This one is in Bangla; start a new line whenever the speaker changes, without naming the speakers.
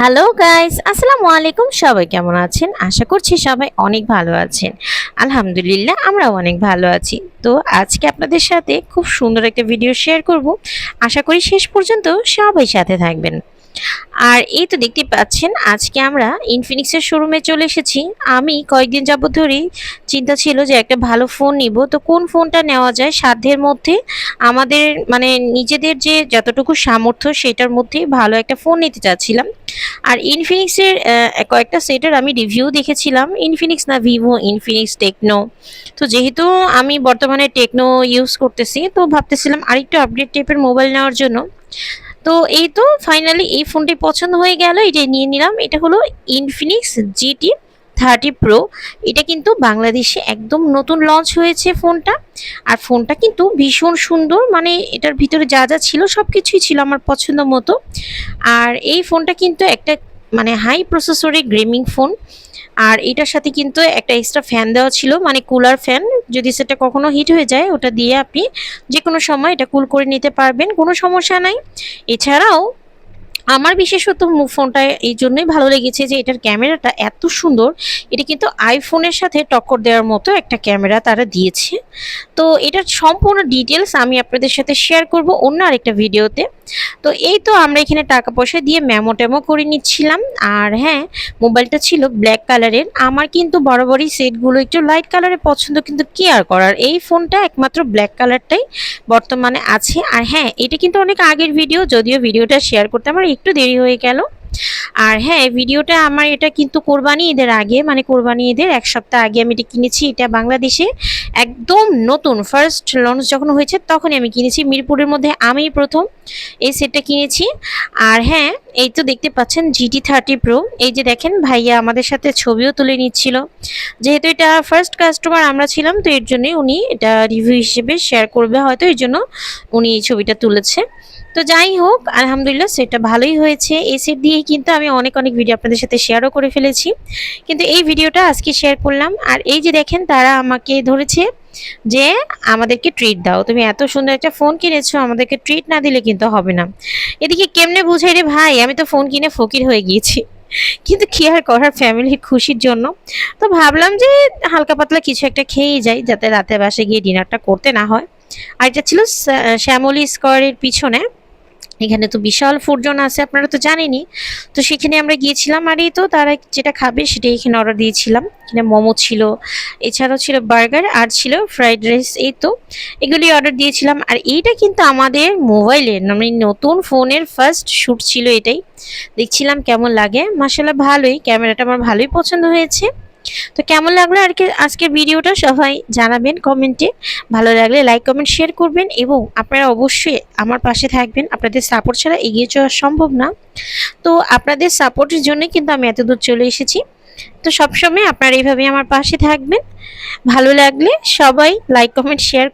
হ্যালো গাইস আসসালামু আলাইকুম সবাই কেমন আছেন? আশা করছি সবাই অনেক ভালো আছেন। আলহামদুলিল্লাহ, আমরাও অনেক ভালো আছি। তো আজকে আপনাদের সাথে খুব সুন্দর একটা ভিডিও শেয়ার করব। আশা করি শেষ পর্যন্ত সবাই সাথে থাকবেন। আর এই তো দেখতে পাচ্ছেন, আজকে আমরা ইনফিনিক্সের শোরুমে চলে এসেছি। আমি কয়েকদিন যাবত ধরেই চিন্তা ছিল যে একটা ভালো ফোন নিব। তো কোন ফোনটা নেওয়া যায় সাধ্যের মধ্যে? আমাদের মানে নিজেদের যে যতটুকু সামর্থ্য সেটার মধ্যেই ভালো একটা ফোন নিতে চাচ্ছিলাম। আর ইনফিনিক্সের কয়েকটা সেটের আমি রিভিউ দেখেছিলাম। ইনফিনিক্স না ভিভো ইনফিনিক্স টেকনো তো যেহেতু আমি বর্তমানে টেকনো ইউজ করতেছি, তো ভাবতেছিলাম আরেকটু আপডেট টাইপের মোবাইল নেওয়ার জন্য। তো এই তো ফাইনালি এই ফোনটি পছন্দ হয়ে গেল এটা নিয়ে নিলাম, এটা হলো ইনফিনিক্স জিটি থার্টি প্রো এটা কিন্তু বাংলাদেশে একদম নতুন লঞ্চ হয়েছে ফোনটা আর ফোনটা কিন্তু ভীষণ সুন্দর মানে এটার ভিতরে যা যা ছিল সব কিছুই ছিল আমার পছন্দ মতো। আর এই ফোনটা কিন্তু একটা মানে হাই প্রসেসরের গেমিং ফোন আর এটার সাথে কিন্তু একটা এক্সট্রা ফ্যান দেওয়া ছিল মানে কুলার ফ্যান যদি সেটা কখনো হিট হয়ে যায়, ওটা দিয়ে আপনি যে কোনো সময় এটা কুল করে নিতে পারবেন, কোনো সমস্যা নাই। এছাড়াও, আমার বিশেষত ফোনটা এই জন্যই ভালো লেগেছে যে এটার ক্যামেরাটা এত সুন্দর। এটা কিন্তু আইফোনের সাথে টক্কর দেওয়ার মতো একটা ক্যামেরা তারা দিয়েছে। তো এটার সম্পূর্ণ ডিটেলস আমি আপনাদের সাথে শেয়ার করব অন্য আরেকটা ভিডিওতে তো এই তো আমরা এখানে টাকা পয়সা দিয়ে মেমো টেমো করে নিচ্ছিলাম। আর হ্যাঁ মোবাইলটা ছিল ব্ল্যাক কালারের আমার কিন্তু বরাবরই সেটগুলো একটু লাইট কালারের পছন্দ, কিন্তু কি আর করার? এই ফোনটা একমাত্র ব্ল্যাক কালারটাই বর্তমানে আছে। আর হ্যাঁ এটা কিন্তু অনেক আগের ভিডিও যদিও ভিডিওটা শেয়ার করতে আমার একটু দেরি হয়ে গেল। আর হ্যাঁ ভিডিওটা আমার এটা কিন্তু কোরবানি ঈদের আগে মানে কোরবানি ঈদের এক সপ্তাহ আগে আমি এটা কিনেছি, এটা বাংলাদেশে একদম নতুন। ফার্স্ট লঞ্চ যখন হয়েছে তখনই আমি কিনেছি, মিরপুরের মধ্যে আমি প্রথম এই সেটটা কিনেছি। আর হ্যাঁ এই তো দেখতে পাচ্ছেন জিটি থার্টি প্রো এই যে দেখেন ভাইয়া আমাদের সাথে ছবিও তুলে নিচ্ছিল। যেহেতু এটা ফার্স্ট কাস্টমার আমরা ছিলাম, তো এর জন্যই উনি এটা রিভিউ হিসেবে শেয়ার করবে, হয়তো এর জন্য উনি এই ছবিটা তুলেছে। তো যাই হোক, আলহামদুলিল্লাহ সেটা ভালোই হয়েছে। এই সেট দিয়েই কিন্তু আমি অনেক অনেক ভিডিও আপনাদের সাথে শেয়ারও করে ফেলেছি। কিন্তু এই ভিডিওটা আজকে শেয়ার করলাম। আর এই যে দেখেন, তারা আমাকে ধরেছে যে আমাদেরকে ট্রিট দাও। তুমি এত সুন্দর একটা ফোন কিনেছো, আমাদেরকে ট্রিট না দিলে কিন্তু হবে না। এদিকে কেমনে বুঝাই রে ভাই, আমি তো ফোন কিনে ফকির হয়ে গিয়েছি। কিন্তু কি আর করার ফ্যামিলির খুশির জন্য। তো ভাবলাম যে হালকা পাতলা কিছু একটা খেয়েই যাই, যাতে রাতে বাসে গিয়ে ডিনারটা করতে না হয়। আর এটা ছিল শ্যা- শ্যামলী স্কোয়ারের পিছনে। এখানে তো বিশাল ফুড জোন আছে, আপনারা তো জানেনই। তো সেখানে আমরা গিয়েছিলাম আর এই তো তারা যেটা খাবে সেটাই এখানে অর্ডার দিয়েছিলাম। এখানে মোমো ছিল, এছাড়াও ছিল বার্গার আর ছিল ফ্রাইড রাইস, এই তো এগুলি অর্ডার দিয়েছিলাম। আর এইটা কিন্তু আমাদের মোবাইলের মানে নতুন ফোনের ফার্স্ট শ্যুট ছিল এটাই। দেখছিলাম কেমন লাগে মাসাল্লাহ ভালোই, ক্যামেরাটা আমার ভালোই পছন্দ হয়েছে। তো কেমন লাগল আর কি আজকের ভিডিওটা? সবাই জানাবেন কমেন্টে ভালো লাগলে লাইক কমেন্ট শেয়ার করবেন এবং আপনারা অবশ্যই আমার পাশে থাকবেন। আপনাদের সাপোর্ট ছাড়া এগিয়ে যাওয়া সম্ভব না। তো আপনাদের সাপোর্টের জন্য কিন্তু আমি এত দূর চলে এসেছি। তো সবসময় আপনারা এইভাবে আমার পাশে থাকবেন। ভালো লাগলে সবাই লাইক কমেন্ট শেয়ার